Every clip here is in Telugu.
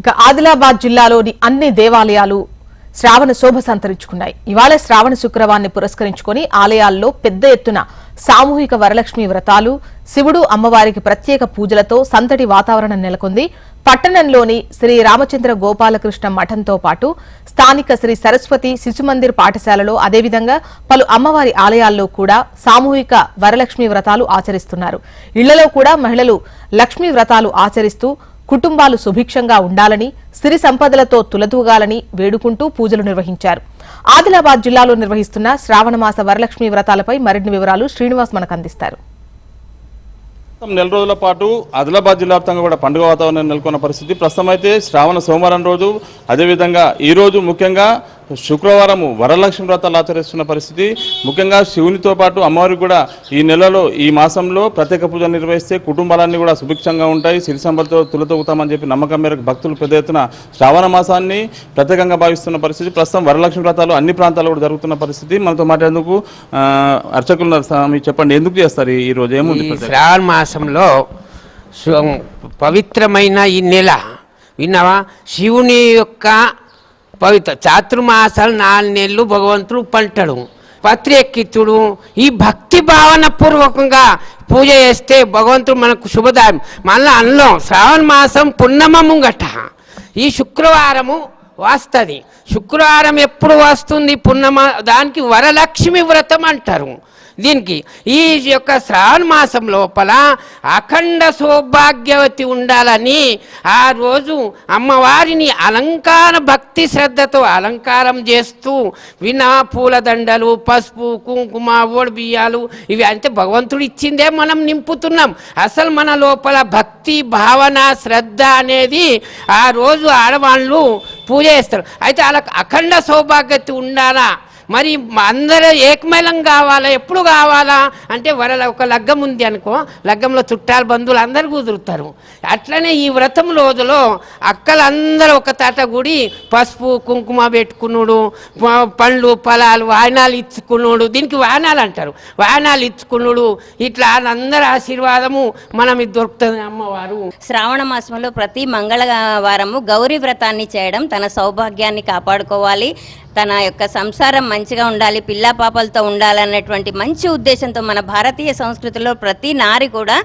ఇక ఆదిలాబాద్ జిల్లాలోని అన్ని దేవాలయాలు శ్రావణ శోభ సంతరించుకున్నాయి. ఇవాళ శ్రావణ శుక్రవారాన్ని పురస్కరించుకొని ఆలయాల్లో పెద్ద ఎత్తున సామూహిక వరలక్ష్మి వ్రతాలు శివుడు అమ్మవారికి ప్రత్యేక పూజలతో సంతటి వాతావరణం నెలకొంది. పట్టణంలోని శ్రీ రామచంద్ర గోపాలకృష్ణ మఠంతో పాటు స్థానిక శ్రీ సరస్వతి శిశుమందిర్ పాఠశాలలో అదేవిధంగా పలు అమ్మవారి ఆలయాల్లో కూడా సామూహిక వరలక్ష్మి వ్రతాలు ఆచరిస్తున్నారు. ఇళ్ళలో కూడా మహిళలు లక్ష్మీ వ్రతాలు ఆచరిస్తూ కుటుంబాలు సుభిక్షంగా ఉండాలని సిరి సంపదలతో తులతూగాలని వేడుకుంటూ పూజలు నిర్వహించారు. ఆదిలాబాద్ జిల్లాలో నిర్వహిస్తున్న శ్రావణమాస వరలక్ష్మి వ్రతాలపై మరిన్ని వివరాలు శ్రీనివాస్ మనకు అందిస్తారు. నెల రోజుల పాటు ఆదిలాబాద్ జిల్లా వ్యాప్తంగా కూడా పండుగ వాతావరణం నెలకొన్న పరిస్థితి. ప్రస్తుతం అయితే శ్రావణ సోమవారం రోజు. అదేవిధంగా ఈ రోజు ముఖ్యంగా శుక్రవారం వరలక్ష్మి వ్రతాలు ఆచరిస్తున్న పరిస్థితి. ముఖ్యంగా శివునితో పాటు అమ్మవారికి కూడా ఈ నెలలో ఈ మాసంలో ప్రత్యేక పూజలు నిర్వహిస్తే కుటుంబాలన్నీ కూడా సుభిక్షంగా ఉంటాయి. సిరి సంపదతో తులతొగుతామని చెప్పి నమ్మకం మేరకు భక్తులు పెద్ద ఎత్తున శ్రావణ మాసాన్ని ప్రత్యేకంగా భావిస్తున్న పరిస్థితి. ప్రస్తుతం వరలక్ష్మి వ్రతాలు అన్ని ప్రాంతాల్లో కూడా జరుగుతున్న పరిస్థితి. మనతో మాట్లాడేందుకు అర్చకులు స్వామి చెప్పండి ఎందుకు చేస్తారు ఈ- రోజు? ఏముంది? శ్రావణ మాసంలో పవిత్రమైన ఈ నెల విన్నావా? శివుని యొక్క పవిత్ర చాతుర్మాసాలు నాలుగు నెలలు భగవంతుడు పంటడు. పత్రి ఎక్కించుడు ఈ భక్తి భావన పూర్వకంగా పూజ చేస్తే భగవంతుడు మనకు శుభదాయం. మళ్ళీ అన్నం శ్రావణ మాసం పున్నమ ముంగట ఈ శుక్రవారము వస్తుంది. శుక్రవారం ఎప్పుడు వస్తుంది? పున్నమ దానికి వరలక్ష్మి వ్రతం అంటారు. దీనికి ఈ యొక్క శ్రావణ మాసం లోపల అఖండ సౌభాగ్యవతి ఉండాలని ఆ రోజు అమ్మవారిని అలంకార భక్తి శ్రద్ధతో అలంకారం చేస్తూ వినా పూలదండలు పసుపు కుంకుమ ఓడి బియ్యాలు ఇవి అంటే భగవంతుడు ఇచ్చిందే మనం నింపుతున్నాం. అసలు మన లోపల భక్తి భావన శ్రద్ధ అనేది ఆ రోజు ఆడవాళ్ళు పూజ చేస్తారు. అయితే వాళ్ళకు అఖండ సౌభాగ్యత ఉండాలా? మరి అందరూ ఏకమేళం కావాలా? ఎప్పుడు కావాలా? అంటే వరల ఒక లగ్గం ఉంది అనుకో లగ్గంలో చుట్టాలు బంధువులు అందరు కుదురుతారు అట్లనే ఈ వ్రతం రోజులో అక్కలందరూ ఒక తాట గుడి పసుపు కుంకుమ పెట్టుకున్నాడు పండ్లు ఫలాలు వాయనాలు ఇచ్చుకున్నాడు దీనికి వాయనాలు అంటారు. వాయనాలు ఇచ్చుకున్నాడు ఇట్లా అందరి ఆశీర్వాదము మనం ఇది దొరుకుతుంది అమ్మవారు. శ్రావణ మాసంలో ప్రతి మంగళవారము గౌరీ వ్రతాన్ని చేయడం తన సౌభాగ్యాన్ని కాపాడుకోవాలి. తన యొక్క సంసారం మంచిగా ఉండాలి పిల్లా పాపలతో ఉండాలన్నటువంటి మంచి ఉద్దేశంతో మన భారతీయ సంస్కృతిలో ప్రతి నారి కూడా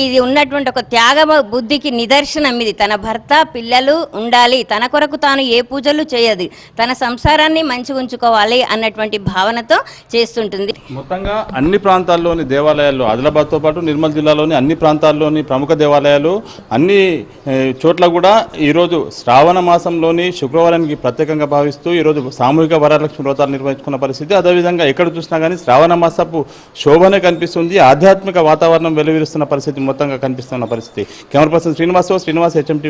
ఇది ఉన్నటువంటి ఒక త్యాగ బుద్ధికి నిదర్శనం ఇది. తన భర్త పిల్లలు ఉండాలి తన కొరకు తాను ఏ పూజలు చేయదు తన సంసారాన్ని మంచిగా ఉంచుకోవాలి అన్నటువంటి భావనతో చేస్తుంటుంది. మొత్తంగా అన్ని ప్రాంతాల్లోని దేవాలయాల్లో ఆదిలాబాద్తో పాటు నిర్మల్ జిల్లాలోని అన్ని ప్రాంతాల్లోని ప్రముఖ దేవాలయాలు అన్ని చోట్ల కూడా ఈరోజు శ్రావణ మాసంలోని శుక్రవారానికి ప్రత్యేకంగా భావిస్తూ ఈరోజు సామూహిక వరలక్ష్మి వ్రతాలు నిర్వహించుకున్న పరిస్థితి. అదేవిధంగా ఎక్కడ చూసినా కానీ శ్రావణ మాసపు శోభనే కనిపిస్తుంది. ఆధ్యాత్మిక వాతావరణం వెలువరిస్తున్న పరిస్థితి మొత్తంగా కనిపిస్తున్న పరిస్థితి. Camera person Srinivasarao Srinivas HMT